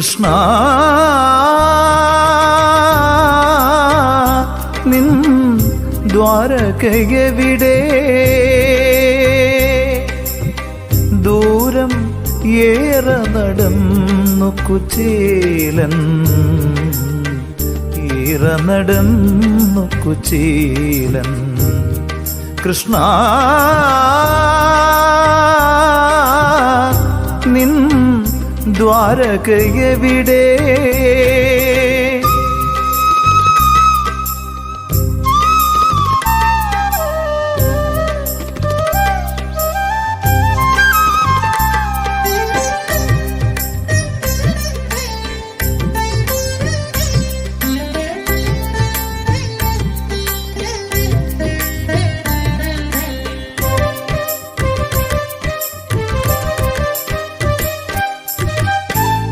കൃഷ്ണ. നിൻ ദ്വാരകയെവിടെ ദൂരം ഏറെ നടന്നു കുചേലൻ. ഏറെ നടന്നു കുചേലൻ. കൃഷ്ണ. നിൻ ദ്വാരകയെവിടെ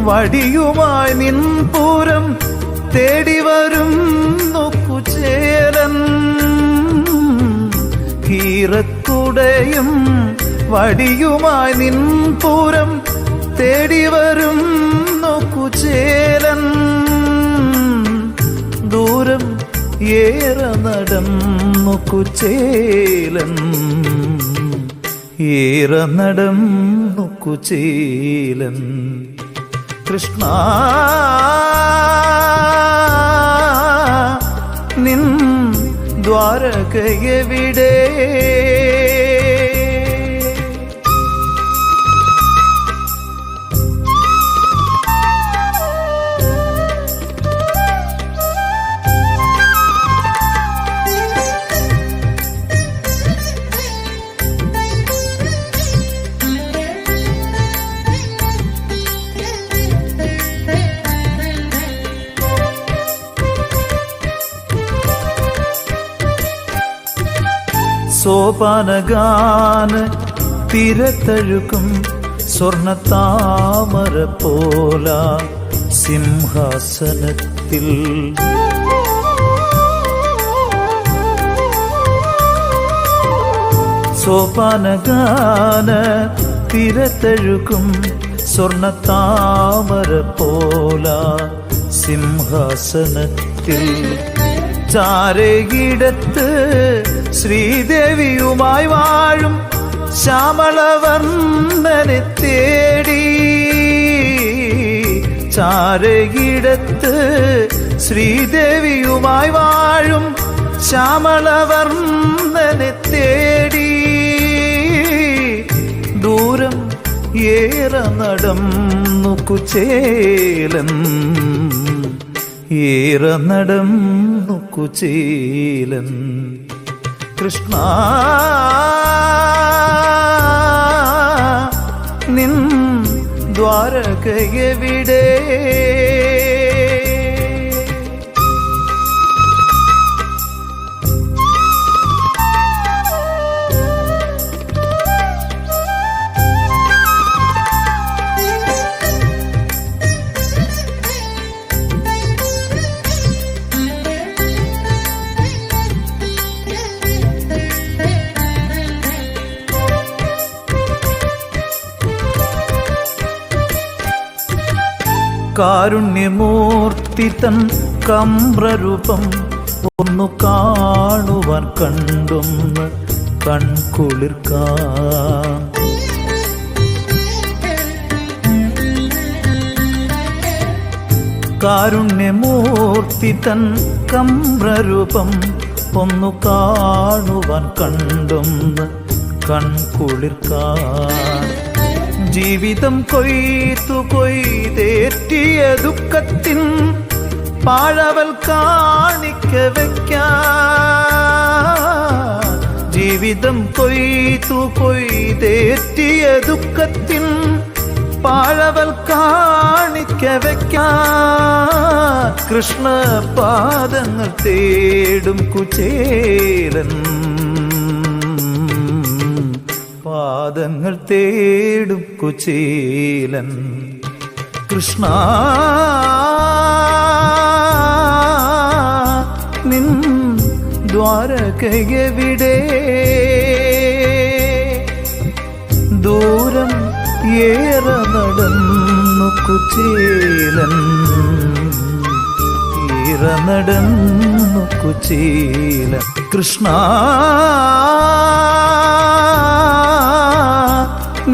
വടിയുമായി നിൻപൂരം തേടി വരും നോക്കുചേരൻ. കീറക്കുടയും വടിയുമായി നിൻ പൂരം തേടി വരും നോക്കുചേരൻ. ദൂരം ഏറെ നടന്നു കുചേലൻ ഏറെ നടന്നു കുചേലൻ കൃഷ്ണ. നിൻ ദ്വാരകയെവിടെ സോപാനഗാന തിരത്തഴുക്കും സ്വർണ താമര പോല സിംഹാസനത്തിൽ. സോപാനഗാന തിരത്തഴുക്കും സ്വർണ താമര പോല സിംഹാസനത്തിൽ. ചാരകിടത്ത് ശ്രീദേവിയുമായി വാഴും ശ്യാമളവർണനെ തേടി. ചാരകിടത്ത് ശ്രീദേവിയുമായി വാഴും ശ്യാമളവർണനെ തേടി. ദൂരം ഏറെ നടന്നു കുചേലൻ ഏറെ നടന്നു കുചേലൻ. കൃഷ്ണ. നിൻ ദ്വാരകയെവിടെ കാരുണ്യമൂർത്തി തൻ കമ്രരൂപം ഒന്നു കാണുവാൻ കണ്ടൊന്ന് കൺകുളിർക്കാൻ കാരുണ്യമൂർത്തി തൻ കമ്രരൂപം ഒന്നു കാണുവാൻ കണ്ടൊന്ന് കൺകുളിർക്കാൻ ജീവിതം കൊയ്ത്തു കൊയ്തേറ്റിയ ദുഃഖത്തിൻ പാഴവൽ കാണിക്ക വയ്ക്കാൻ ജീവിതം കൊയ്ത്തു കൊയ്തേറ്റിയ ദുഃഖത്തിൻ പാഴവൽ കാണിക്ക വയ്ക്കാൻ കൃഷ്ണ പാദങ്ങൾ തേടും കുചേലൻ പാദങ്ങൾ തേടും കുചേലൻ കൃഷ്ണ നിൻ ദ്വാരകയവിടെ? ദൂരം ഏറെ നടന്നു കുചേലൻ ഏറെ നടന്നു കുചേലൻ കൃഷ്ണ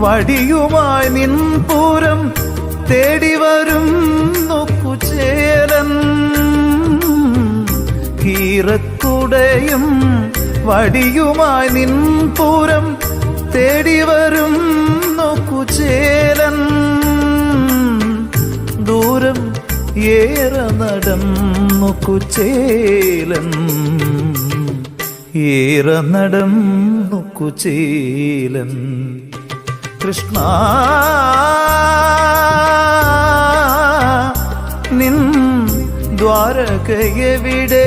വടിയുമായി നിൻ പൂരം തേടി വരും നോക്കുചേരൻ കീറക്കുടയും വടിയുമായി നിൻ പൂരം തേടി വരും നോക്കുചേരൻ ദൂരം ഏറെ നടന്നു കുചേലൻ. ഏറെ നടന്നു കുചേലൻ. കൃഷ്ണ. നിൻ ദ്വാരകയവിടെ